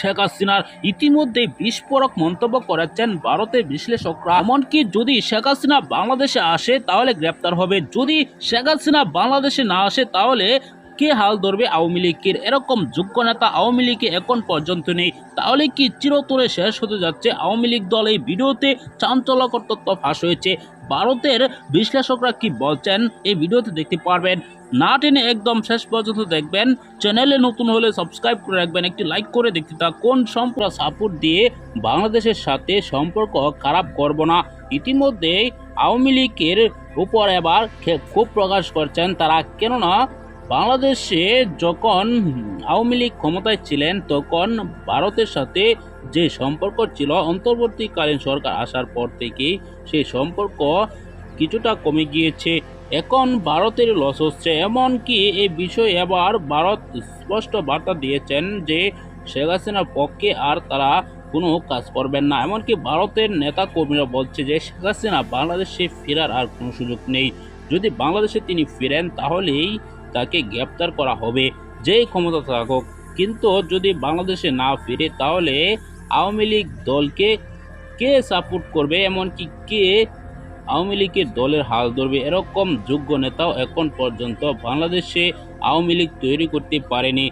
শেখ হাসিনার ইতিমধ্যে বিস্ফোরক মন্তব্য করেছেন ভারতের বিশ্লেষকরা। এমনকি যদি শেখ হাসিনা বাংলাদেশে আসে, তাহলে গ্রেপ্তার হবে। যদি শেখ হাসিনা বাংলাদেশে না আসে, তাহলে কে হাল ধরবে আওয়ামী লীগের? এরকম যোগ্য নেতা আওয়ামী লীগে এখন পর্যন্ত নেই। তাহলে কি চিরতরে শেষ হতে যাচ্ছে? আওয়ামী লীগ দল এই ভিডিওতে চাঞ্চল্যকর তথ্য ফাঁস হয়েছে। ভারতের বিশ্লেষকরা কি বলছেন? এই ভিডিওতে দেখতে পারবেন। না টেনে একদম শেষ পর্যন্ত দেখবেন। চ্যানেলে নতুন হলে সাবস্ক্রাইব করে রাখবেন। একটি লাইক করে দেখতে কোন সম্পর্ক সাপোর্ট দিয়ে বাংলাদেশের সাথে সম্পর্ক খারাপ করব না। ইতিমধ্যে আওয়ামী লীগের উপর এবার ক্ষোভ প্রকাশ করছেন তারা। কেননা বাংলাদেশে যখন আওয়ামী লীগ ক্ষমতায় ছিলেন, তখন ভারতের সাথে যে সম্পর্ক ছিল, অন্তর্বর্তীকালীন সরকার আসার পর থেকেই সেই সম্পর্ক কিছুটা কমে গিয়েছে। এখন ভারতের লস হচ্ছে। এমনকি এই বিষয়ে এবার ভারত স্পষ্ট বার্তা দিয়েছেন যে, শেখ হাসিনার পক্ষে আর তারা কোনো কাজ করবেন না। এমনকি ভারতের নেতা কর্মীরা বলছে যে, শেখ হাসিনা বাংলাদেশে ফেরার আর কোনো সুযোগ নেই। যদি বাংলাদেশে তিনি ফিরেন, তাহলেই তাকে গ্রেপ্তার করা হবে, যেই ক্ষমতা থাকুক। কিন্তু যদি বাংলাদেশে না ফিরে, তাহলে আওয়ামী লীগ দলকে কে সাপোর্ট করবে? এমনকি কে আওয়ামী লীগের দলের হাল ধরবে? এরকম যোগ্য নেতাও এখন পর্যন্ত বাংলাদেশে আওয়ামী লীগ তৈরি করতে পারেনি।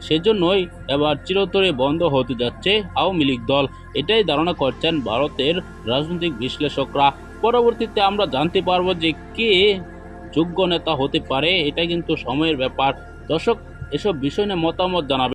সেজন্যই এবার চিরতরে বন্ধ হতে যাচ্ছে আওয়ামী লীগ দল। এটাই ধারণা করছেন ভারতের রাজনৈতিক বিশ্লেষকরা। পরবর্তীতে আমরা জানতে পারব যে কে যোগ্য নেতা হতে পারে এটা কিন্তু সময়ের ব্যাপার। দর্শক এসব বিষয় নিয়ে মতামত জানাবে